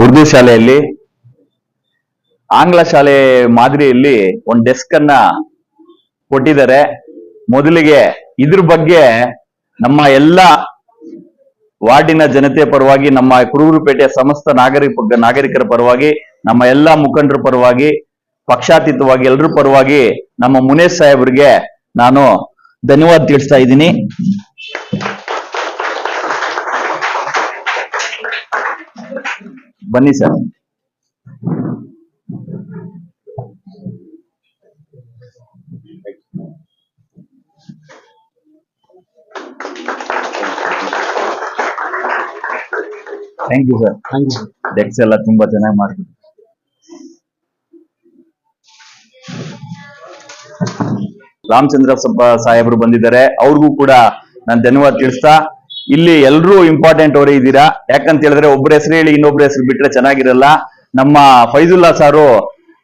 ಉರ್ದು ಶಾಲೆಯಲ್ಲಿ, ಆಂಗ್ಲ ಶಾಲೆ ಮಾದರಿಯಲ್ಲಿ ಒಂದು ಡೆಸ್ಕ್ ಅನ್ನ ಕೊಟ್ಟಿದ್ದಾರೆ. ಮೊದಲಿಗೆ ಇದ್ರ ಬಗ್ಗೆ ನಮ್ಮ ಎಲ್ಲ ವಾರ್ಡಿನ ಜನತೆ ಪರವಾಗಿ, ನಮ್ಮ ಕುರುಬುರುಪೇಟೆಯ ಸಮಸ್ತ ನಾಗರಿಕ ನಾಗರಿಕರ ಪರವಾಗಿ, ನಮ್ಮ ಎಲ್ಲ ಮುಖಂಡರ ಪರವಾಗಿ, ಪಕ್ಷಾತೀತವಾಗಿ ಎಲ್ಲರ ಪರವಾಗಿ ನಮ್ಮ ಮುನೇಶ್ ಸಾಹೇಬ್ರಿಗೆ ನಾನು ಧನ್ಯವಾದ ತಿಳಿಸ್ತಾ ಇದ್ದೀನಿ. ಬನ್ನಿ sir. Thank you sir thank you ಡೆಕ್ಸ್ ಎಲ್ಲ ತುಂಬಾ ಚೆನ್ನಾಗಿ ಮಾಡ್ತೀವಿ ರಾಮಚಂದ್ರ ಸಾಹೇಬರು ಬಂದಿದ್ದಾರೆ. ಅವ್ರಿಗೂ ಕೂಡ ನಾನು ಧನ್ಯವಾದ ತಿಳಿಸ್ತಾ ಇಲ್ಲಿ ಎಲ್ರೂ ಇಂಪಾರ್ಟೆಂಟ್ ಅವರೇ ಇದ್ದೀರಾ? ಯಾಕಂತ ಹೇಳಿದ್ರೆ ಒಬ್ಬರ ಹೆಸರು ಹೇಳಿ ಇನ್ನೊಬ್ಬರ ಹೆಸರು ಬಿಟ್ರೆ ಚೆನ್ನಾಗಿರಲ್ಲ. ನಮ್ಮ ಫೈಜುಲ್ಲಾ ಸಾರು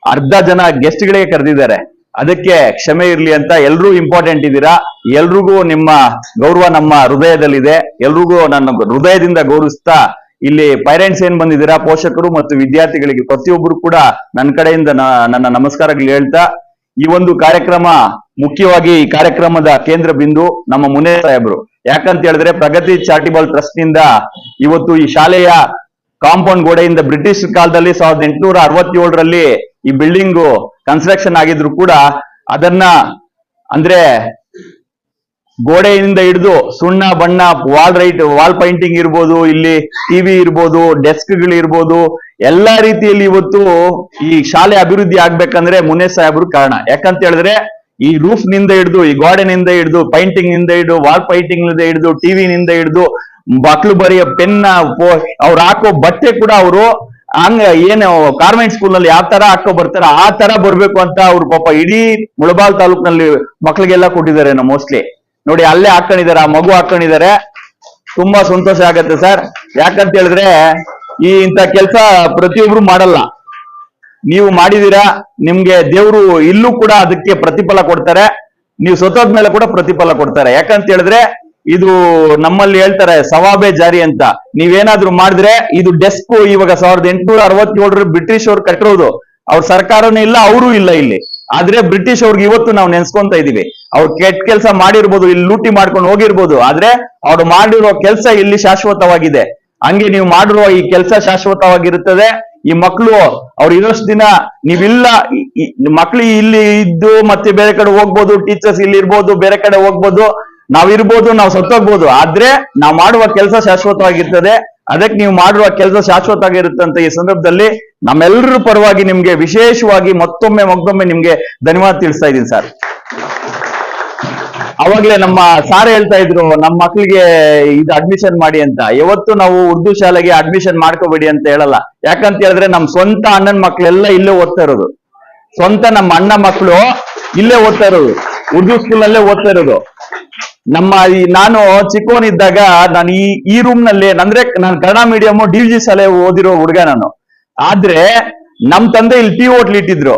ಅರ್ಧ ಜನ ಗೆಸ್ಟ್ ಗಳಿಗೆ ಕರೆದಿದ್ದಾರೆ. ಅದಕ್ಕೆ ಕ್ಷಮೆ ಇರ್ಲಿ ಅಂತ ಎಲ್ರೂ ಇಂಪಾರ್ಟೆಂಟ್ ಇದ್ದೀರಾ? ಎಲ್ರಿಗೂ ನಿಮ್ಮ ಗೌರವ ನಮ್ಮ ಹೃದಯದಲ್ಲಿದೆ. ಎಲ್ರಿಗೂ ನನ್ನ ಹೃದಯದಿಂದ ಗೌರವಿಸ್ತಾ ಇಲ್ಲಿ ಪೇರೆಂಟ್ಸ್ ಏನ್ ಬಂದಿದ್ದೀರಾ? ಪೋಷಕರು ಮತ್ತು ವಿದ್ಯಾರ್ಥಿಗಳಿಗೆ ಪ್ರತಿಯೊಬ್ಬರು ಕೂಡ ನನ್ನ ಕಡೆಯಿಂದ ನನ್ನ ನಮಸ್ಕಾರಗಳು ಹೇಳ್ತಾ, ಈ ಒಂದು ಕಾರ್ಯಕ್ರಮ ಮುಖ್ಯವಾಗಿ ಈ ಕಾರ್ಯಕ್ರಮದ ಕೇಂದ್ರ ಬಿಂದು ನಮ್ಮ ಮುನೇ ಸಾಹೇಬರು. ಯಾಕಂತ ಹೇಳಿದ್ರೆ ಪ್ರಗತಿ ಚಾರಿಟಬಲ್ ಟ್ರಸ್ಟ್ನಿಂದ ಇವತ್ತು ಈ ಶಾಲೆಯ ಕಾಂಪೌಂಡ್ ಗೋಡೆಯಿಂದ ಬ್ರಿಟಿಷ್ ಕಾಲದಲ್ಲಿ ಸಾವಿರದ ಎಂಟುನೂರ ಅರವತ್ತೇಳರಲ್ಲಿ ಈ ಬಿಲ್ಡಿಂಗ್ ಕನ್ಸ್ಟ್ರಕ್ಷನ್ ಆಗಿದ್ರು ಕೂಡ ಅದನ್ನ ಅಂದ್ರೆ ಗೋಡೆಯಿಂದ ಹಿಡಿದು ಸುಣ್ಣ, ಬಣ್ಣ, ವಾಲ್ ರೈಟ್, ವಾಲ್ ಪೈಂಟಿಂಗ್ ಇರ್ಬೋದು, ಇಲ್ಲಿ ಟಿವಿ ಇರ್ಬೋದು, ಡೆಸ್ಕ್ಗಳು ಇರ್ಬೋದು, ಎಲ್ಲಾ ರೀತಿಯಲ್ಲಿ ಇವತ್ತು ಈ ಶಾಲೆ ಅಭಿವೃದ್ಧಿ ಆಗ್ಬೇಕಂದ್ರೆ ಮುನೇಶ್ ಸಾಹೇಬ್ರು ಕಾರಣ. ಯಾಕಂತ ಹೇಳಿದ್ರೆ ಈ ರೂಫ್ನಿಂದ ಹಿಡಿದು, ಈ ಗೋಡೆನಿಂದ ಹಿಡಿದು ಪೈಂಟಿಂಗ್ನಿಂದ ಹಿಡಿದು ವಾಲ್ ಪೈಂಟಿಂಗ್ನಿಂದ ಹಿಡಿದು ಟಿವಿ ನಿಂದ ಹಿಡಿದು ಬಕ್ಳು ಬರೆಯ ಪೆನ್ ಅವ್ರು ಹಾಕೋ ಬಟ್ಟೆ ಕೂಡ ಅವರು ಹಂಗ ಏನು ಕಾರ್ಮೆಂಟ್ ಸ್ಕೂಲ್ನಲ್ಲಿ ಯಾವ ತರ ಹಾಕೋ ಬರ್ತಾರ ಆ ತರ ಬರ್ಬೇಕು ಅಂತ ಅವ್ರು ಪಾಪ ಇಡೀ ಮುಳಬಾಲ್ ತಾಲೂಕ್ನಲ್ಲಿ ಮಕ್ಳಿಗೆಲ್ಲ ಕೊಟ್ಟಿದ್ದಾರೆ ಮೋಸ್ಟ್ಲಿ ನೋಡಿ ಅಲ್ಲೇ ಹಾಕೊಂಡಿದ್ದಾರೆ, ಆ ಮಗು ಹಾಕೊಂಡಿದ್ದಾರೆ. ತುಂಬಾ ಸಂತೋಷ ಆಗತ್ತೆ ಸರ್. ಯಾಕಂತ ಹೇಳಿದ್ರೆ ಈ ಇಂಥ ಕೆಲಸ ಪ್ರತಿಯೊಬ್ರು ಮಾಡಲ್ಲ. ನೀವು ಮಾಡಿದೀರಾ, ನಿಮ್ಗೆ ದೇವರು ಇಲ್ಲೂ ಕೂಡ ಅದಕ್ಕೆ ಪ್ರತಿಫಲ ಕೊಡ್ತಾರೆ. ನೀವು ಸತ್ತೋದ್ ಮೇಲೆ ಕೂಡ ಪ್ರತಿಫಲ ಕೊಡ್ತಾರೆ. ಯಾಕಂತ ಹೇಳಿದ್ರೆ, ಇದು ನಮ್ಮಲ್ಲಿ ಹೇಳ್ತಾರೆ, ಸವಾಬೆ ಜಾರಿ ಅಂತ. ನೀವೇನಾದ್ರೂ ಮಾಡಿದ್ರೆ, ಇದು ಡೆಸ್ಕ್ ಇವಾಗ ಸಾವಿರದ ಎಂಟುನೂರ ಅರವತ್ತೇಳರ ಬ್ರಿಟಿಷ್ ಅವ್ರು ಕಟ್ಟಿರೋದು. ಅವ್ರ ಸರ್ಕಾರನೂ ಇಲ್ಲ, ಅವರು ಇಲ್ಲ ಇಲ್ಲಿ. ಆದ್ರೆ ಬ್ರಿಟಿಷ್ ಅವ್ರಿಗೆ ಇವತ್ತು ನಾವು ನೆನ್ಸ್ಕೊಂತ ಇದೀವಿ. ಅವ್ರು ಕೆಟ್ಟ ಕೆಲಸ ಮಾಡಿರ್ಬೋದು, ಇಲ್ಲಿ ಲೂಟಿ ಮಾಡ್ಕೊಂಡು ಹೋಗಿರ್ಬೋದು. ಆದ್ರೆ, ಅವ್ರು ಮಾಡಿರೋ ಕೆಲಸ ಇಲ್ಲಿ ಶಾಶ್ವತವಾಗಿದೆ. ಹಂಗೆ ನೀವು ಮಾಡಿರುವ ಈ ಕೆಲಸ ಶಾಶ್ವತವಾಗಿರುತ್ತದೆ. ಈ ಮಕ್ಕಳು ಅವ್ರು ಇರೋಷ್ಟು ದಿನ ನೀವಿಲ್ಲ ಮಕ್ಳು ಇಲ್ಲಿ ಇದ್ದು ಮತ್ತೆ ಬೇರೆ ಕಡೆ ಹೋಗ್ಬೋದು ಟೀಚರ್ಸ್ ಇಲ್ಲಿ ಇರ್ಬೋದು, ಬೇರೆ ಕಡೆ ಹೋಗ್ಬೋದು ನಾವಿರ್ಬೋದು ನಾವು ಸತ್ತೋಗ್ಬೋದು. ಆದ್ರೆ ನಾವು ಮಾಡುವ ಕೆಲಸ ಶಾಶ್ವತವಾಗಿರ್ತದೆ. ಅದಕ್ಕೆ ನೀವು ಮಾಡುವ ಕೆಲಸ ಶಾಶ್ವತವಾಗಿರುತ್ತೆ ಅಂತ ಈ ಸಂದರ್ಭದಲ್ಲಿ ನಮ್ಮೆಲ್ಲರ ಪರವಾಗಿ ನಿಮ್ಗೆ ವಿಶೇಷವಾಗಿ ಮತ್ತೊಮ್ಮೆ ಮತ್ತೊಮ್ಮೆ ನಿಮ್ಗೆ ಧನ್ಯವಾದ ತಿಳಿಸ್ತಾ ಇದ್ದೀನಿ ಸರ್. ಅವಾಗ್ಲೇ ನಮ್ಮ ಸಾರ್ ಹೇಳ್ತಾ ಇದ್ರು ನಮ್ಮ ಮಕ್ಳಿಗೆ ಇದು ಅಡ್ಮಿಷನ್ ಮಾಡಿ ಅಂತ. ಯಾವತ್ತು ನಾವು ಉರ್ದು ಶಾಲೆಗೆ ಅಡ್ಮಿಷನ್ ಮಾಡ್ಕೋಬೇಡಿ ಅಂತ ಹೇಳಲ್ಲ. ಯಾಕಂತ ಹೇಳಿದ್ರೆ ನಮ್ ಸ್ವಂತ ಅಣ್ಣನ ಮಕ್ಳೆಲ್ಲ ಇಲ್ಲೇ ಓದ್ತಾ ಇರೋದು. ಸ್ವಂತ ನಮ್ಮ ಅಣ್ಣ ಮಕ್ಕಳು ಇಲ್ಲೇ ಓದ್ತಾ ಇರೋದು. ಉರ್ದು ಸ್ಕೂಲ್ ನಲ್ಲೇ ಓದ್ತಾ ಇರೋದು. ನಮ್ಮ ಈ ನಾನು ಚಿಕ್ಕವನಿದ್ದಾಗ ನಾನು ಈ ಈ ರೂಮ್ನಲ್ಲಿ ಅಂದ್ರೆ ನಾನು ಕನ್ನಡ ಮೀಡಿಯಂ ಡಿ ಜಿ ಶಾಲೆ ಓದಿರೋ ಹುಡುಗ ನಾನು. ಆದ್ರೆ ನಮ್ ತಂದೆ ಇಲ್ಲಿ ಟಿ ಹೋಟ್ಲ್ ಇಟ್ಟಿದ್ರು.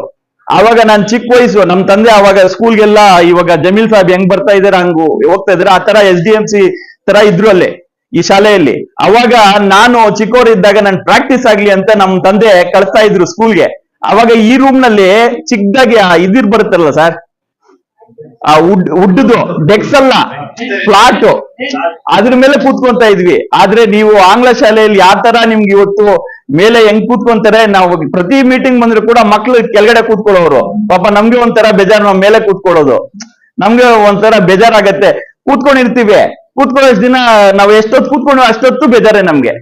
ಅವಾಗ ನಾನು ಚಿಕ್ಕ ವಯಸ್ಸು, ನಮ್ ತಂದೆ ಅವಾಗ ಸ್ಕೂಲ್ಗೆಲ್ಲ ಇವಾಗ ಜಮೀಲ್ ಸಾಹೇಬ್ ಹೆಂಗ್ ಬರ್ತಾ ಇದಾರೆ ಹಂಗು, ಹೋಗ್ತಾ ಇದಾರೆ, ಆ ತರ ಎಸ್ ಡಿ ಎಂ ಸಿ ತರ ಇದ್ರು ಅಲ್ಲೇ, ಈ ಶಾಲೆಯಲ್ಲಿ. ಅವಾಗ ನಾನು ಚಿಕ್ಕವರಿದ್ದಾಗ ನನ್ ಪ್ರಾಕ್ಟೀಸ್ ಆಗ್ಲಿ ಅಂತ ನಮ್ ತಂದೆ ಕಳಿಸ್ತಾ ಇದ್ರು ಸ್ಕೂಲ್ಗೆ ಅವಾಗ ಈ ರೂಮ್ನಲ್ಲಿ ಚಿಕ್ಕದಾಗಿ ಆ ಇದಿರ್ ಬರುತ್ತಲ್ಲ ಸರ್ ಆ ಉಡ್ ಉಡ್ಡದು ಡೆಕ್ಸ್ ಅಲ್ಲ ಫ್ಲಾಟ್ ಅದ್ರ ಮೇಲೆ ಕೂತ್ಕೊಂತ ಇದ್ವಿ. ಆದ್ರೆ ನೀವು ಆಂಗ್ಲ ಶಾಲೆಯಲ್ಲಿ ಯಾವ ತರ ನಿಮ್ಗೆ ಇವತ್ತು ಮೇಲೆ ಹೆಂಗ್ ಕೂತ್ಕೊಂತಾರೆ, ನಾವು ಪ್ರತಿ ಮೀಟಿಂಗ್ ಬಂದ್ರು ಕೂಡ ಮಕ್ಳು ಕೆಳಗಡೆ ಕೂತ್ಕೊಳ್ಳೋರು. ಪಾಪ ನಮ್ಗೆ ಒಂಥರ ಬೇಜಾರ್, ನಾವ್ ಮೇಲೆ ಕೂತ್ಕೊಳ್ಳೋದು. ನಮ್ಗೆ ಒಂಥರ ಬೇಜಾರಾಗತ್ತೆ. ಕೂತ್ಕೊಂಡಿರ್ತೀವಿ. ಕೂತ್ಕೊಳ್ಳೋಷ್ಟು ದಿನ ನಾವು ಎಷ್ಟೊತ್ತು ಕೂತ್ಕೊಂಡು ಅಷ್ಟೊತ್ತು ಬೇಜಾರೇ ನಮ್ಗೆ.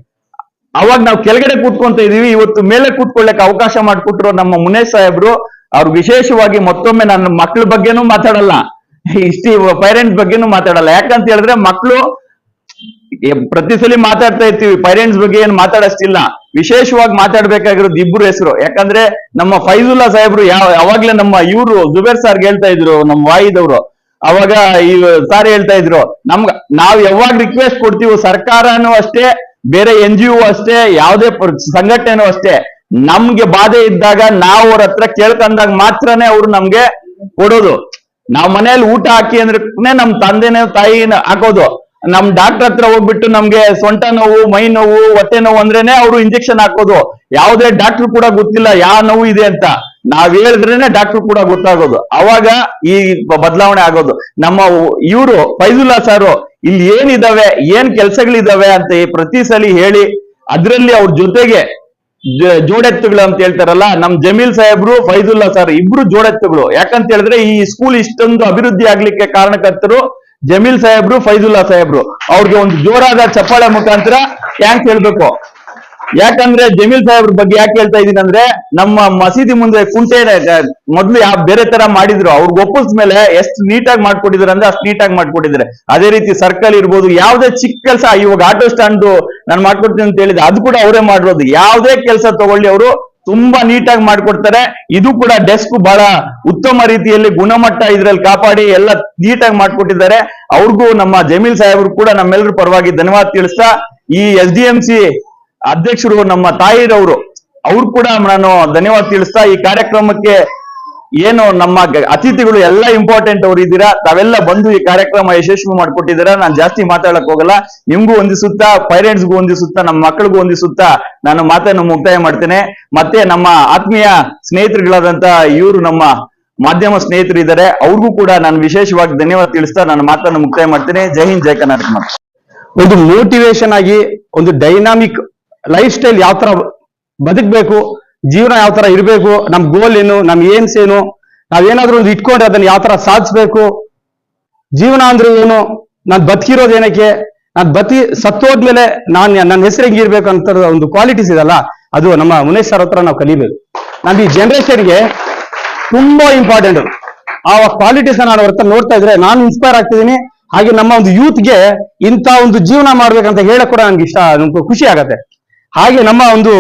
ಅವಾಗ ನಾವು ಕೆಳಗಡೆ ಕೂತ್ಕೊಂತ ಇದೀವಿ. ಇವತ್ತು ಮೇಲೆ ಕೂತ್ಕೊಳ್ಳಕ್ಕೆ ಅವಕಾಶ ಮಾಡ್ಕೊಟ್ರು ನಮ್ಮ ಮುನೇಶ್ ಸಾಹೇಬ್ರು. ಅವ್ರು ವಿಶೇಷವಾಗಿ ಮತ್ತೊಮ್ಮೆ ನನ್ನ ಮಕ್ಳ ಬಗ್ಗೆನೂ ಮಾತಾಡಲ್ಲ. ಇಷ್ಟಿ ಪೇರೆಂಟ್ಸ್ ಬಗ್ಗೆನೂ ಮಾತಾಡಲ್ಲ. ಯಾಕಂತ ಹೇಳಿದ್ರೆ ಮಕ್ಕಳು ಪ್ರತಿ ಸಲ ಮಾತಾಡ್ತಾ ಇರ್ತೀವಿ ಪೇರೆಂಟ್ಸ್ ಬಗ್ಗೆ ಏನ್ ಮಾತಾಡಷ್ಟಿಲ್ಲ. ವಿಶೇಷವಾಗಿ ಮಾತಾಡ್ಬೇಕಾಗಿರೋದು ಇಬ್ರು ಹೆಸರು. ಯಾಕಂದ್ರೆ ನಮ್ಮ ಫೈಜುಲ್ಲಾ ಸಾಹೇಬ್ರು ಯಾವ ಯಾವಾಗ್ಲೇ ನಮ್ಮ ಇವ್ರು ಜುಬೇರ್ ಸಾರ್ಗೆ ಹೇಳ್ತಾ ಇದ್ರು, ನಮ್ಮ ವಾಯಿದವರು. ಅವಾಗ ಈ ಸಾರ್ ಹೇಳ್ತಾ ಇದ್ರು, ನಮ್ಗ, ನಾವ್ ಯಾವಾಗ ರಿಕ್ವೆಸ್ಟ್ ಕೊಡ್ತೀವಿ ಸರ್ಕಾರನೂ ಅಷ್ಟೇ, ಬೇರೆ ಎನ್ ಜಿ ಅಷ್ಟೇ, ಯಾವುದೇ ಸಂಘಟನೆನೂ ಅಷ್ಟೇ. ನಮ್ಗೆ ಬಾಧೆ ಇದ್ದಾಗ ನಾವು ಅವ್ರ ಹತ್ರ ಕೇಳ್ಕೊಂಡಾಗ ಮಾತ್ರನೇ ಅವ್ರು ನಮ್ಗೆ ಕೊಡೋದು. ನಾವ್ ಮನೇಲಿ ಊಟ ಹಾಕಿ ಅಂದ್ರೆ ನಮ್ ತಂದೆನೇ ತಾಯಿನ ಹಾಕೋದು. ನಮ್ ಡಾಕ್ಟರ್ ಹತ್ರ ಹೋಗ್ಬಿಟ್ಟು ನಮ್ಗೆ ಸೊಂಟ ನೋವು, ಮೈ ನೋವು, ಹೊಟ್ಟೆ ನೋವು ಅಂದ್ರೇನೆ ಅವರು ಇಂಜೆಕ್ಷನ್ ಹಾಕೋದು. ಯಾವುದೇ ಡಾಕ್ಟರ್ ಕೂಡ ಗೊತ್ತಿಲ್ಲ ಯಾವ ನೋವು ಇದೆ ಅಂತ. ನಾವ್ ಹೇಳಿದ್ರೇನೆ ಡಾಕ್ಟರ್ ಕೂಡ ಗೊತ್ತಾಗೋದು. ಅವಾಗ ಈ ಬದಲಾವಣೆ ಆಗೋದು. ನಮ್ಮ ಇವರು, ಫೈಜುಲ್ಲಾ ಸಾರು, ಇಲ್ಲಿ ಏನಿದಾವೆ, ಏನ್ ಕೆಲ್ಸಗಳಿದಾವೆ ಅಂತ ಪ್ರತಿ ಸಲ ಹೇಳಿ, ಅದ್ರಲ್ಲಿ ಅವ್ರ ಜೊತೆಗೆ ಜೋಡೆತ್ತುಗಳು ಅಂತ ಹೇಳ್ತಾರಲ್ಲ, ನಮ್ ಜಮೀಲ್ ಸಾಹೇಬ್ರು, ಫೈಜುಲ್ಲಾ ಸಾರ್ ಇಬ್ರು ಜೋಡೆತ್ತುಗಳು. ಯಾಕಂತ ಹೇಳಿದ್ರೆ ಈ ಸ್ಕೂಲ್ ಇಷ್ಟೊಂದು ಅಭಿವೃದ್ಧಿ ಆಗ್ಲಿಕ್ಕೆ ಕಾರಣಕರ್ತರು ಜಮೀಲ್ ಸಾಹೇಬ್ರು, ಫೈಜುಲ್ಲಾ ಸಾಹೇಬ್ರು. ಅವ್ರಿಗೆ ಒಂದು ಜೋರಾದ ಚಪ್ಪಾಳೆ ಮುಖಾಂತರ ಥ್ಯಾಂಕ್ಸ್ ಹೇಳ್ಬೇಕು? ಯಾಕಂದ್ರೆ ಜಮೀಲ್ ಸಾಹೇಬ್ರ ಬಗ್ಗೆ ಯಾಕೆ ಹೇಳ್ತಾ ಇದೀನಿ ಅಂದ್ರೆ, ನಮ್ಮ ಮಸೀದಿ ಮುಂದೆ ಕುಂಟೆ ಮೊದ್ಲು ಯಾವ ಬೇರೆ ತರ ಮಾಡಿದ್ರು, ಅವ್ರಿಗೆ ಒಪ್ಪಿಸ್ಮೇಲೆ ಎಷ್ಟು ನೀಟಾಗಿ ಮಾಡ್ಕೊಟ್ಟಿದ್ರು ಅಂದ್ರೆ ಅಷ್ಟು ನೀಟಾಗಿ ಮಾಡ್ಕೊಟ್ಟಿದ್ರೆ. ಅದೇ ರೀತಿ ಸರ್ಕಲ್ ಇರ್ಬೋದು, ಯಾವ್ದೇ ಚಿಕ್ಕ ಕೆಲಸ, ಇವಾಗ ಆಟೋ ಸ್ಟ್ಯಾಂಡ್ ನಾನು ಮಾಡ್ಕೊಡ್ತೀನಿ ಅಂತ ಹೇಳಿದ್ರೆ ಅದು ಕೂಡ ಅವರೇ ಮಾಡಿರೋದು. ಯಾವ್ದೇ ಕೆಲಸ ತಗೊಳ್ಳಿ ಅವರು ತುಂಬಾ ನೀಟಾಗಿ ಮಾಡ್ಕೊಡ್ತಾರೆ. ಇದು ಕೂಡ ಡೆಸ್ಕ್ ಬಹಳ ಉತ್ತಮ ರೀತಿಯಲ್ಲಿ ಗುಣಮಟ್ಟ ಇದ್ರಲ್ಲಿ ಕಾಪಾಡಿ ಎಲ್ಲ ನೀಟಾಗಿ ಮಾಡ್ಕೊಟ್ಟಿದ್ದಾರೆ. ಅವ್ರಿಗೂ ನಮ್ಮ ಜಮೀಲ್ ಸಾಹೇಬ್ರು ಕೂಡ ನಮ್ಮೆಲ್ಲರ ಪರವಾಗಿ ಧನ್ಯವಾದ ತಿಳಿಸ್ತಾ, ಈ ಎಸ್ ಡಿ ಎಂ ಸಿ ಅಧ್ಯಕ್ಷರು ನಮ್ಮ ತಾಯಿರವರು, ಅವ್ರು ಕೂಡ ನಾನು ಧನ್ಯವಾದ ತಿಳಿಸ್ತಾ, ಈ ಕಾರ್ಯಕ್ರಮಕ್ಕೆ ಏನು ನಮ್ಮ ಅತಿಥಿಗಳು ಎಲ್ಲ ಇಂಪಾರ್ಟೆಂಟ್ ಅವ್ರು ಇದ್ದೀರಾ? ತಾವೆಲ್ಲ ಬಂದು ಈ ಕಾರ್ಯಕ್ರಮ ಯಶಸ್ವಿ ಮಾಡ್ಕೊಟ್ಟಿದ್ದೀರಾ? ನಾನು ಜಾಸ್ತಿ ಮಾತಾಡಕ್ ಹೋಗಲ್ಲ. ನಿಮ್ಗೂ ಹೊಂದಿಸುತ್ತಾ ಪೇರೆಂಟ್ಸ್ಗೂ ಹೊಂದಿಸುತ್ತಾ, ನಮ್ಮ ಮಕ್ಕಳಿಗೂ ಹೊಂದಿಸುತ್ತಾ ನಾನು ಮಾತನ್ನು ಮುಕ್ತಾಯ ಮಾಡ್ತೇನೆ. ಮತ್ತೆ ನಮ್ಮ ಆತ್ಮೀಯ ಸ್ನೇಹಿತರುಗಳಾದಂತ ಇವರು ನಮ್ಮ ಮಾಧ್ಯಮ ಸ್ನೇಹಿತರು ಇದ್ದಾರೆ. ಅವ್ರಿಗೂ ಕೂಡ ನಾನು ವಿಶೇಷವಾಗಿ ಧನ್ಯವಾದ ತಿಳಿಸ್ತಾ ನಾನು ಮಾತನ್ನು ಮುಕ್ತಾಯ ಮಾಡ್ತೇನೆ. ಜೈ ಹಿಂದ್, ಜೈ ಕರ್ನಾಟಕ. ಒಂದು ಮೋಟಿವೇಶನ್ ಆಗಿ, ಒಂದು ಡೈನಾಮಿಕ್ ಲೈಫ್ ಸ್ಟೈಲ್ ಯಾವ ತರ ಬದುಕಬೇಕು ಜೀವನ ಯಾವ ತರ ಇರಬೇಕು, ನಮ್ ಗೋಲ್ ಏನು, ನಮ್ ಏಮ್ಸ್ ಏನು ನಾವೇನಾದ್ರೂ ಒಂದು ಇಟ್ಕೊಂಡ್ರೆ ಅದನ್ನ ಯಾವ ತರ ಸಾಧಿಸ್ಬೇಕು, ಜೀವನ ಅಂದ್ರೆ ಏನು, ನಾನ್ ಬದುಕಿರೋದು ಏನಕ್ಕೆ, ನಾನ್ ಬತಿ, ಸತ್ತೋದ್ಮೇಲೆ ನಾನ್ ನನ್ನ ಹೆಸರು ಹೆಂಗಿರ್ಬೇಕು ಅಂತ ಒಂದು ಕ್ವಾಲಿಟೀಸ್ ಇದಲ್ಲ ಅದು ನಮ್ಮ ಮುನೇಶ್ ಸರ್ ಹತ್ರ ನಾವು ಕಲಿಬೇಕು. ನಾನು ಈ ಜನರೇಷನ್ಗೆ ತುಂಬಾ ಇಂಪಾರ್ಟೆಂಟ್ ಆ ಕ್ವಾಲಿಟೀಸ್ ನಾನು ಅವ್ರ ನೋಡ್ತಾ ಇದ್ರೆ ನಾನು ಇನ್ಸ್ಪೈರ್ ಆಗ್ತಿದ್ದೀನಿ ಹಾಗೆ ನಮ್ಮ ಒಂದು ಯೂತ್ಗೆ ಇಂಥ ಒಂದು ಜೀವನ ಮಾಡ್ಬೇಕಂತ ಹೇಳಕ್ ಕೂಡ ನನ್ಗೆ ಇಷ್ಟ ಖುಷಿ ಆಗತ್ತೆ. ಹಾಗೆ ನಮ್ಮ ಒಂದು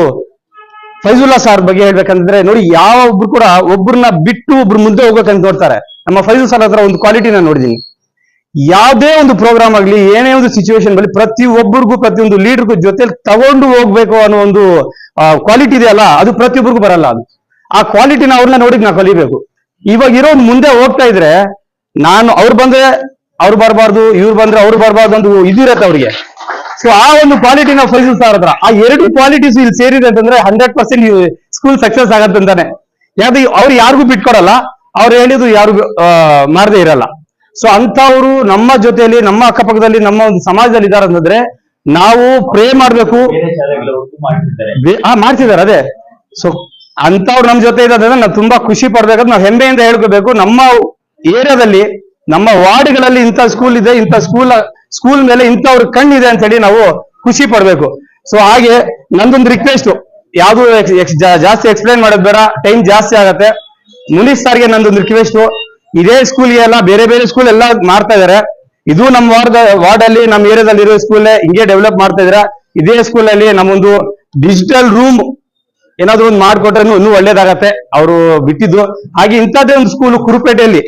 ಫೈಜುಲ್ಲಾ ಸಾರ್ ಬಗ್ಗೆ ಹೇಳ್ಬೇಕಂದ್ರೆ ನೋಡಿ ಯಾವ ಒಬ್ರು ಕೂಡ ಒಬ್ರನ್ನ ಬಿಟ್ಟು ಒಬ್ರು ಮುಂದೆ ಹೋಗ್ಬೇಕಂತ ನೋಡ್ತಾರೆ. ನಮ್ಮ ಫೈಜುಲ್ ಸಾರ್ ಹತ್ರ ಒಂದು ಕ್ವಾಲಿಟಿ ನಾನು ನೋಡಿದೀನಿ. ಯಾವುದೇ ಒಂದು ಪ್ರೋಗ್ರಾಮ್ ಆಗ್ಲಿ, ಏನೇ ಒಂದು ಸಿಚುವೇಶನ್ ಬರಲಿ ಪ್ರತಿ ಒಬ್ಬರಿಗೂ ಪ್ರತಿಯೊಂದು ಲೀಡರ್ಗೂ ಜೊತೆ ತಗೊಂಡು ಹೋಗ್ಬೇಕು ಅನ್ನೋ ಒಂದು ಕ್ವಾಲಿಟಿ ಇದೆಯಲ್ಲ, ಅದು ಪ್ರತಿಯೊಬ್ಬರಿಗೂ ಬರಲ್ಲ ಅದು. ಆ ಕ್ವಾಲಿಟಿನ ಅವ್ರನ್ನ ನೋಡಿ ನಾ ಕಲಿಬೇಕು. ಇವಾಗ ಇರೋ ಮುಂದೆ ಹೋಗ್ತಾ ಇದ್ರೆ, ನಾನು ಅವ್ರು ಬಂದ್ರೆ ಅವ್ರು ಬರಬಾರ್ದು, ಇವ್ರು ಬಂದ್ರೆ ಅವ್ರು ಬರಬಾರ್ದು ಒಂದು ಇದಿರತ್ತೆ ಅವ್ರಿಗೆ. ಸೊ ಆ ಒಂದು ಕ್ವಾಲಿಟಿ ನಾವು ಸರ್ ಹತ್ರ. ಆ ಎರಡು ಕ್ವಾಲಿಟೀಸ್ ಇಲ್ಲಿ ಸೇರಿದೆ ಅಂತಂದ್ರೆ ಹಂಡ್ರೆಡ್ ಪರ್ಸೆಂಟ್ ಸ್ಕೂಲ್ ಸಕ್ಸಸ್ ಆಗತ್ತೆ ಅಂತಾನೆ. ಯಾಕಂದ್ರೆ ಅವ್ರು ಯಾರಿಗೂ ಬಿಟ್ಕೊಡಲ್ಲ ಅವ್ರು ಹೇಳಿದ್ರು ಯಾರಿಗೂ ಮಾಡದೇ ಇರಲ್ಲ. ಸೊ ಅಂತವ್ರು ನಮ್ಮ ಜೊತೆಯಲ್ಲಿ ನಮ್ಮ ಅಕ್ಕಪಕ್ಕದಲ್ಲಿ ನಮ್ಮ ಒಂದು ಸಮಾಜದಲ್ಲಿ ಇದಾರೆ ಅಂತಂದ್ರೆ ನಾವು ಪ್ರೇ ಮಾಡ್ಬೇಕು. ಹಾ ಮಾಡ್ತಿದ್ದಾರೆ. ಅದೇ. ಸೊ ಅಂತವ್ರು ನಮ್ ಜೊತೆ ಇರೋದ್ರಿಂದ ನಾವು ತುಂಬಾ ಖುಷಿ ಪಡ್ಬೇಕಂತ ನಾವು ಹೆಮ್ಮೆಯಿಂದ ಹೇಳ್ಕೋಬೇಕು. ನಮ್ಮ ಏರಿಯಾದಲ್ಲಿ ನಮ್ಮ ವಾರ್ಡ್ಗಳಲ್ಲಿ ಇಂಥ ಸ್ಕೂಲ್ ಇದೆ ಇಂಥ ಸ್ಕೂಲ್ ಸ್ಕೂಲ್ ಮೇಲೆ ಇಂಥವ್ರ ಕಣ್ಣಿದೆ ಅಂತ ಹೇಳಿ ನಾವು ಖುಷಿ ಪಡ್ಬೇಕು. ಸೊ ಹಾಗೆ ನಂದೊಂದು ರಿಕ್ವೆಸ್ಟ್ ಯಾವ್ದು ಜಾಸ್ತಿ ಎಕ್ಸ್ಪ್ಲೈನ್ ಮಾಡೋದು ಬೇಡ ಟೈಮ್ ಜಾಸ್ತಿ ಆಗತ್ತೆ. ಮುನೀಶ್ ಸರ್ಗೆ ನಂದೊಂದು ರಿಕ್ವೆಸ್ಟ್ ಇದೇ ಸ್ಕೂಲ್ಗೆ ಎಲ್ಲ ಬೇರೆ ಬೇರೆ ಸ್ಕೂಲ್ ಎಲ್ಲ ಮಾಡ್ತಾ ಇದಾರೆ. ಇದು ನಮ್ಮ ವಾರ್ಡ್ ವಾರ್ಡ್ ಅಲ್ಲಿ ನಮ್ಮ ಏರಿಯಾದಲ್ಲಿ ಇರೋ ಸ್ಕೂಲ್ ಹಿಂಗೆ ಡೆವಲಪ್ ಮಾಡ್ತಾ ಇದಾರೆ. ಇದೇ ಸ್ಕೂಲ್ ಅಲ್ಲಿ ನಮ್ಮೊಂದು ಡಿಜಿಟಲ್ ರೂಮ್ ಏನಾದ್ರು ಒಂದು ಮಾಡ್ಕೊಟ್ರೆ ಇನ್ನೂ ಒಳ್ಳೇದಾಗತ್ತೆ. ಅವರು ಬಿಟ್ಟಿದ್ದು. ಹಾಗೆ ಇಂಥದ್ದೇ ಒಂದು ಸ್ಕೂಲ್ ಕುರುಪೇಟೆಯಲ್ಲಿ.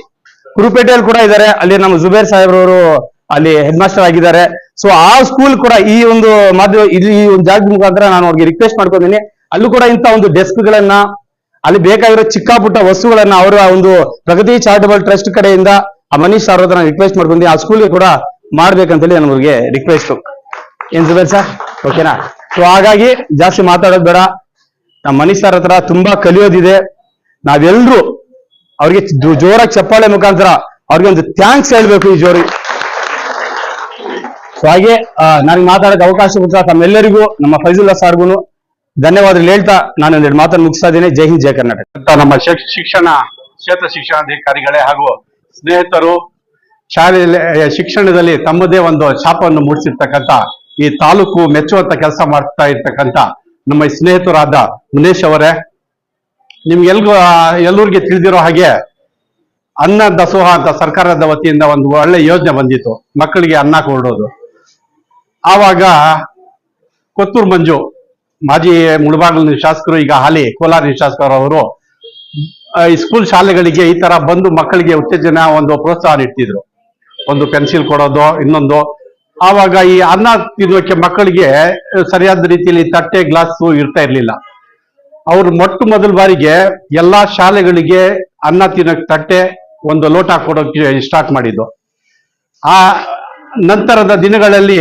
ಕುರುಪೇಟೆಯಲ್ಲಿ ಕೂಡ ಇದಾರೆ. ಅಲ್ಲಿ ನಮ್ಮ ಜುಬೇರ್ ಸಾಹೇಬ್ರವರು ಅಲ್ಲಿ ಹೆಡ್ ಮಾಸ್ಟರ್ ಆಗಿದ್ದಾರೆ. ಸೊ ಆ ಸ್ಕೂಲ್ ಕೂಡ ಈ ಒಂದು ಮಾಧ್ಯಮ ಇಲ್ಲಿ ಈ ಒಂದು ಜಾಗದ ಮುಖಾಂತರ ನಾನು ಅವ್ರಿಗೆ ರಿಕ್ವೆಸ್ಟ್ ಮಾಡ್ಕೊಂಡಿದ್ದೀನಿ ಅಲ್ಲೂ ಕೂಡ ಇಂತ ಒಂದು ಡೆಸ್ಕ್ ಗಳನ್ನ, ಅಲ್ಲಿ ಬೇಕಾಗಿರೋ ಚಿಕ್ಕ ಪುಟ್ಟ ವಸ್ತುಗಳನ್ನ ಅವರ ಒಂದು ಪ್ರಗತಿ ಚಾರಿಟಬಲ್ ಟ್ರಸ್ಟ್ ಕಡೆಯಿಂದ ಆ ಮನೀಶ್ ಸರ್ ಹತ್ರ ರಿಕ್ವೆಸ್ಟ್ ಮಾಡ್ಕೊಂಡು ಆ ಸ್ಕೂಲ್ಗೆ ಕೂಡ ಮಾಡ್ಬೇಕಂತೇಳಿ ನಾನು ಅವ್ರಿಗೆ ರಿಕ್ವೆಸ್ಟ್ ಏನ್ ಸರ್ ಓಕೆನಾ ಸೊ ಹಾಗಾಗಿ ಜಾಸ್ತಿ ಮಾತಾಡೋದು ಬೇಡ. ನಮ್ಮ ಮನೀಶ್ ಸರ್ ಹತ್ರ ತುಂಬಾ ಕಲಿಯೋದಿದೆ. ನಾವೆಲ್ಲರೂ ಅವ್ರಿಗೆ ಜೋರಾಗಿ ಚಪ್ಪಾಳೆ ಮುಖಾಂತರ ಅವ್ರಿಗೆ ಒಂದು ಥ್ಯಾಂಕ್ಸ್ ಹೇಳ್ಬೇಕು ಈ ಜೋರಿ. ಸೊ ಹಾಗೆ ನನಗೆ ಮಾತಾಡಕ್ಕೆ ಅವಕಾಶ ಕೊಟ್ಟ ತಮ್ಮೆಲ್ಲರಿಗೂ, ನಮ್ಮ ಫೈಜುಲ್ಲಾ ಸಾರ್ಗುನು ಧನ್ಯವಾದಗಳು ಹೇಳ್ತಾ ನಾನು ಒಂದೆರಡು ಮಾತನ್ನು ಮುಗಿಸ್ತಾ ಇದ್ದೀನಿ. ಜೈ ಹಿಂದ್, ಜೈ ಕರ್ನಾಟಕ. ನಮ್ಮ ಶಿಕ್- ಶಿಕ್ಷಣ, ಕ್ಷೇತ್ರ ಶಿಕ್ಷಣಾಧಿಕಾರಿಗಳೇ ಹಾಗೂ ಸ್ನೇಹಿತರು, ಶಾಲೆಯಲ್ಲಿ ಶಿಕ್ಷಣದಲ್ಲಿ ತಮ್ಮದೇ ಒಂದು ಶಾಪವನ್ನು ಮೂಡಿಸಿರ್ತಕ್ಕಂಥ, ಈ ತಾಲೂಕು ಮೆಚ್ಚುವಂತ ಕೆಲಸ ಮಾಡ್ತಾ ಇರ್ತಕ್ಕಂಥ ನಮ್ಮ ಸ್ನೇಹಿತರಾದ ಮುನೇಶ್ ಅವರೇ, ನಿಮ್ಗೆಲ್ಗೂ ಎಲ್ಲರಿಗೆ ತಿಳಿದಿರೋ ಹಾಗೆ, ಅನ್ನ ದಸೋಹ ಅಂತ ಸರ್ಕಾರದ ವತಿಯಿಂದ ಒಂದು ಒಳ್ಳೆ ಯೋಜನೆ ಬಂದಿತ್ತು. ಮಕ್ಕಳಿಗೆ ಅನ್ನ ಕೊಡೋದು. ಆವಾಗ ಕೊತ್ತೂರು ಮಂಜು, ಮಾಜಿ ಮುಳಬಾಗಿಲಿನ ಶಾಸಕರು, ಈಗ ಹಾಲಿ ಕೋಲಾರ ಶಾಸಕರು ಅವರು ಈ ಸ್ಕೂಲ್ ಶಾಲೆಗಳಿಗೆ ಈ ತರ ಬಂದು ಮಕ್ಕಳಿಗೆ ಉತ್ತೇಜನ ಒಂದು ಪ್ರೋತ್ಸಾಹ ನೀಡ್ತಿದ್ರು. ಒಂದು ಪೆನ್ಸಿಲ್ ಕೊಡೋದು, ಇನ್ನೊಂದು. ಆವಾಗ ಈ ಅನ್ನ ತಿನ್ನೋಕೆ ಮಕ್ಕಳಿಗೆ ಸರಿಯಾದ ರೀತಿಯಲ್ಲಿ ತಟ್ಟೆ, ಗ್ಲಾಸು ಇರ್ತಾ ಇರ್ಲಿಲ್ಲ. ಅವರು ಮೊಟ್ಟ ಮೊದಲ ಬಾರಿಗೆ ಎಲ್ಲಾ ಶಾಲೆಗಳಿಗೆ ಅನ್ನ ತಿನ್ನೋಕೆ ತಟ್ಟೆ, ಒಂದು ಲೋಟ ಕೊಡೋಕೆ ಸ್ಟಾರ್ಟ್ ಮಾಡಿದ್ದು. ಆ ನಂತರದ ದಿನಗಳಲ್ಲಿ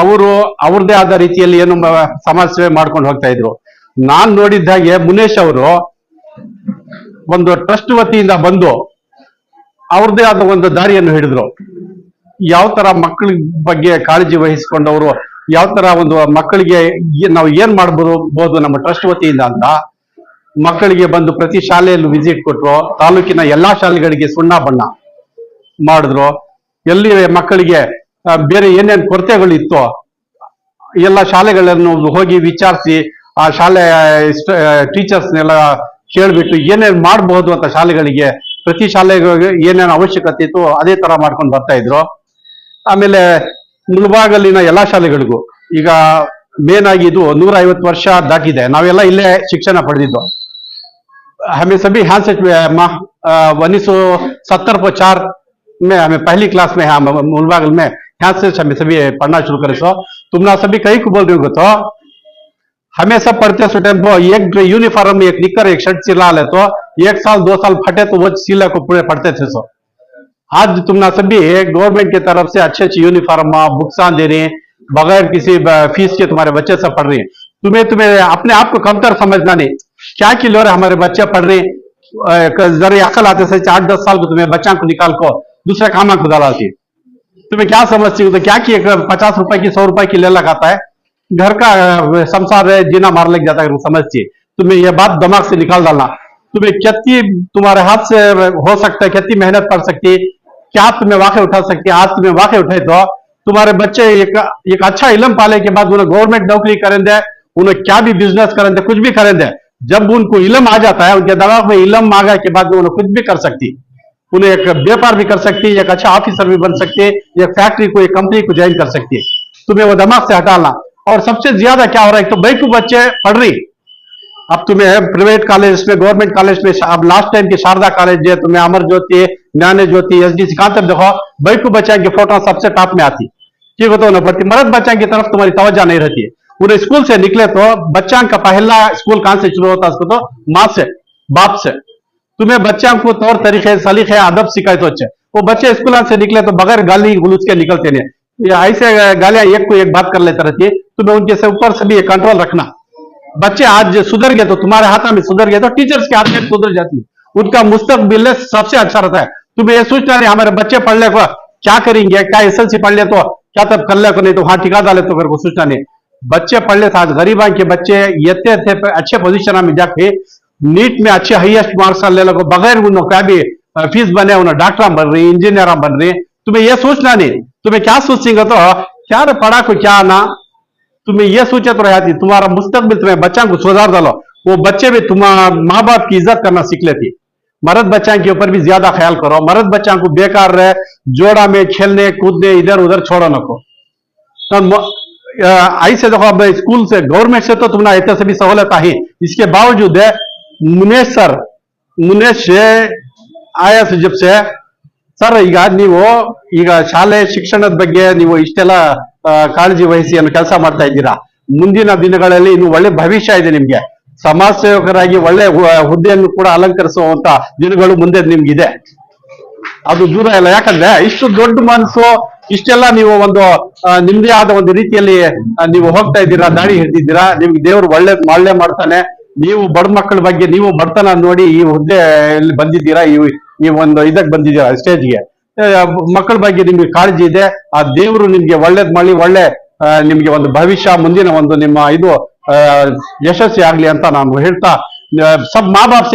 ಅವರು ಅವ್ರದೇ ಆದ ರೀತಿಯಲ್ಲಿ ಏನು ಸಮಾಜ ಸೇವೆ ಮಾಡ್ಕೊಂಡು ಹೋಗ್ತಾ ಇದ್ರು. ನಾನ್ ನೋಡಿದ್ದಾಗೆ ಮುನೇಶ್ ಅವರು ಒಂದು ಟ್ರಸ್ಟ್ ವತಿಯಿಂದ ಬಂದು ಅವ್ರದೇ ಆದ ಒಂದು ದಾರಿಯನ್ನು ಹಿಡಿದ್ರು. ಯಾವ ತರ ಮಕ್ಕಳ ಬಗ್ಗೆ ಕಾಳಜಿ ವಹಿಸಿಕೊಂಡವರು, ಯಾವ ತರ ಒಂದು ಮಕ್ಕಳಿಗೆ ನಾವು ಏನ್ ಮಾಡ್ಬೋದು ಬೋದು ನಮ್ಮ ಟ್ರಸ್ಟ್ ವತಿಯಿಂದ ಅಂತ ಮಕ್ಕಳಿಗೆ ಬಂದು ಪ್ರತಿ ಶಾಲೆಯಲ್ಲೂ ವಿಸಿಟ್ ಕೊಟ್ರು. ತಾಲೂಕಿನ ಎಲ್ಲಾ ಶಾಲೆಗಳಿಗೆ ಸುಣ್ಣ ಬಣ್ಣ ಮಾಡಿದ್ರು. ಎಲ್ಲಿ ಮಕ್ಕಳಿಗೆ ಬೇರೆ ಏನೇನ್ ಕೊರತೆಗಳಿತ್ತು ಎಲ್ಲ ಶಾಲೆಗಳನ್ನು ಹೋಗಿ ವಿಚಾರಿಸಿ ಆ ಶಾಲೆ ಟೀಚರ್ಸ್ನೆಲ್ಲ ಕೇಳ್ಬಿಟ್ಟು ಏನೇನ್ ಮಾಡಬಹುದು ಅಂತ ಶಾಲೆಗಳಿಗೆ ಪ್ರತಿ ಶಾಲೆಗಳಿಗೆ ಏನೇನು ಅವಶ್ಯಕತೆ ಇತ್ತು ಅದೇ ತರ ಮಾಡ್ಕೊಂಡು ಬರ್ತಾ ಇದ್ರು ಆಮೇಲೆ ಮುಳಬಾಗಲಿನ ಎಲ್ಲಾ ಶಾಲೆಗಳಿಗೂ ಈಗ ಮೇನ್ ಆಗಿ ಇದು ನೂರ ಐವತ್ತು ವರ್ಷ ದಾಟಿದೆ ನಾವೆಲ್ಲ ಇಲ್ಲೇ ಶಿಕ್ಷಣ ಪಡೆದಿದ್ದು हमें सभी यहाँ से उन्नीस सौ सत्तर को चार में हमें पहली क्लास में हम मुलबागल में यहाँ से हमें सभी पढ़ना शुरू करे सो। तुम ना सभी कहीं को बोल रहे हो तो? हमें सब पढ़ते उस टाइम वो एक यूनिफॉर्म एक निकर, एक शर्ट सिला ले तो एक साल, दो साल फटे तो वो सिला को पूरे पढ़ते थे सो। आज तुम ना सभी गवर्नमेंट की तरफ़ से अच्छे अच्छे यूनिफॉर्म बुक्स दे रहे हैं, बगैर किसी फ़ीस के तुम्हारे बच्चे सब पढ़ रहे हैं। तुम्हें तुम्हें अपने आप को कमतर समझना नहीं। क्या किलो रहे हमारे बच्चे पढ़ रहे हैं? जरा अकल आते से आठ दस साल को तुम्हें बच्चा को निकाल को, दूसरे काम को डालती तुम्हें क्या समझती हो तो क्या कि पचास रुपए की, सौ रुपए की ले लगाता है। घर का संसार है, जीना मार लग जाता है समझती है तुम्हें यह बात दिमाग से निकाल डालना। तुम्हें कितनी, तुम्हारे हाथ से हो सकता है, कितनी मेहनत कर सकती है, क्या तुम्हें वाकई उठा सकती है? आज तुम्हें वाकई उठे तो तुम्हारे बच्चे एक एक अच्छा इलम पाले के बाद उन्हें गवर्नमेंट नौकरी करें दे, उन्हें क्या भी बिज़नेस करेंगे कुछ भी करें दे। जब उनको इलम आ जाता है, उनके दिमाग में इलम गए के बाद उन्हें कुछ भी कर सकती उन्हें एक व्यापार भी कर सकती है, एक अच्छा ऑफिसर भी बन सकती है, एक फैक्ट्री को, एक कंपनी को ज्वाइन कर सकती है। तुम्हें वो दिमाग से हटाना और सबसे ज़्यादा क्या हो रहा है तो बैकू बच्चे पढ़ रही। अब तुम्हें प्राइवेट कॉलेज में गवर्नमेंट कॉलेज में, अब लास्ट टाइम की शारदा कॉलेज है, तुम्हें अमर ज्योति, ज्ञान ज्योति एस डी कहाँ तक देखो बैकू बच्चा की फ़ोटो सबसे टॉप में आती। ठीक होता ना पड़ती मर्द बच्चा की तरफ़ तुम्हारी तवज्जो नहीं रहती है। पूरे स्कूल से निकले तो बच्चा का पहला स्कूल कहाँ से शुरू होता है उसको तो माँ से, बाप से। तुम्हें बच्चा को तौर तरीके सलीके अदब सिखाए तो अच्छे। वो बच्चे स्कूल से निकले तो बगैर गाली गुलूच के निकलते नहीं। ऐसे गालियाँ एक को एक बात कर लेते रहती है। तुम्हें उनके से ऊपर से भी कंट्रोल रखना। बच्चे आज सुधर गए तो तुम्हारे हाथ में सुधर गए तो टीचर्स के हाथ में सुधर जाती है। उनका मुस्तकबिल सबसे अच्छा रहता है। तुम्हें यह सोचना नहीं हमारे बच्चे पढ़ ले को क्या करेंगे? क्या एस एल सी पढ़ ले तो क्या तब कर ले को नहीं तो वहाँ ठिका डाले तो मेरे को सोचना नहीं। बच्चे पढ़ ले तो आज गरीबा के बच्चे ये थे अच्छे पोजिशन में जाके नीट में अच्छे हाईएस्ट मार्क्स ले लो बगैर उन्होंने क्या भी फ़ीस बने उन्हें डॉक्टर बन रही इंजीनियर बन रही तुम्हें यह सोचना नहीं तुम्हें क्या सोचेंगे तो क्या पढ़ा को क्या आना तुम्हें यह सोचे तो रहती तुम्हारा मुस्तकबिल तुम्हें बच्चा को सुधार डालो वो बच्चे भी तुम्हारा माँ बाप की इज़्ज़त करना सीख लेती मर्द बच्चा के ऊपर भी ज़्यादा ख्याल करो मर्द बच्चा को बेकार रहे जोड़ा में खेलने कूदने इधर उधर छोड़ो नको तो ऐसे देखो अब स्कूल से गवर्नमेंट से तो तुम्हारा इतने सभी सहूलत आई इसके बावजूद है ಮುನೇಶ್ ಸರ್, ಮುನೇಶ್ ಆಯಾ ಸುಜಿಪ್ ಸರ್, ಈಗ ನೀವು, ಈಗ ಶಾಲೆ ಶಿಕ್ಷಣದ ಬಗ್ಗೆ ನೀವು ಇಷ್ಟೆಲ್ಲ ಕಾಳಜಿ ವಹಿಸಿ ಅನ್ನೋ ಕೆಲಸ ಮಾಡ್ತಾ ಇದ್ದೀರಾ? ಮುಂದಿನ ದಿನಗಳಲ್ಲಿ ಇನ್ನು ಒಳ್ಳೆ ಭವಿಷ್ಯ ಇದೆ ನಿಮ್ಗೆ. ಸಮಾಜ ಸೇವಕರಾಗಿ ಒಳ್ಳೆ ಹುದ್ದೆಯನ್ನು ಕೂಡ ಅಲಂಕರಿಸುವಂತ ದಿನಗಳು ಮುಂದೆ ನಿಮ್ಗಿದೆ. ಅದು ದೂರ ಇಲ್ಲ. ಯಾಕಂದ್ರೆ ಇಷ್ಟು ದೊಡ್ಡ ಮನಸ್ಸು, ಇಷ್ಟೆಲ್ಲ ನೀವು ಒಂದು ನಿಮ್ದೇ ಆದ ಒಂದು ರೀತಿಯಲ್ಲಿ ನೀವು ಹೋಗ್ತಾ ಇದ್ದೀರಾ ದಾಳಿ ಹಿಡಿದಿದ್ದೀರಾ? ನಿಮ್ಗೆ ದೇವರು ಒಳ್ಳೆ ಒಳ್ಳೆ ಮಾಡ್ತಾನೆ. ನೀವು ಬಡ ಮಕ್ಕಳ ಬಗ್ಗೆ ನೀವು ಬಡತನ ನೋಡಿ ಈ ಹುದ್ದೆ ಬಂದಿದ್ದೀರಾ? ಈ ಈ ಒಂದು ಇದಕ್ಕೆ ಬಂದಿದ್ದೀರಾ ಸ್ಟೇಜ್ಗೆ? ಮಕ್ಕಳ ಬಗ್ಗೆ ನಿಮ್ಗೆ ಕಾಳಜಿ ಇದೆ. ಆ ದೇವರು ನಿಮ್ಗೆ ಒಳ್ಳೇದ್ ಮಾಡಿ ಒಳ್ಳೆ ನಿಮ್ಗೆ ಒಂದು ಭವಿಷ್ಯ, ಮುಂದಿನ ಒಂದು ನಿಮ್ಮ ಇದು ಯಶಸ್ವಿ ಆಗ್ಲಿ ಅಂತ ನಾನು ಹೇಳ್ತಾ ಸಬ್ ಮಾ ಬಾಪ್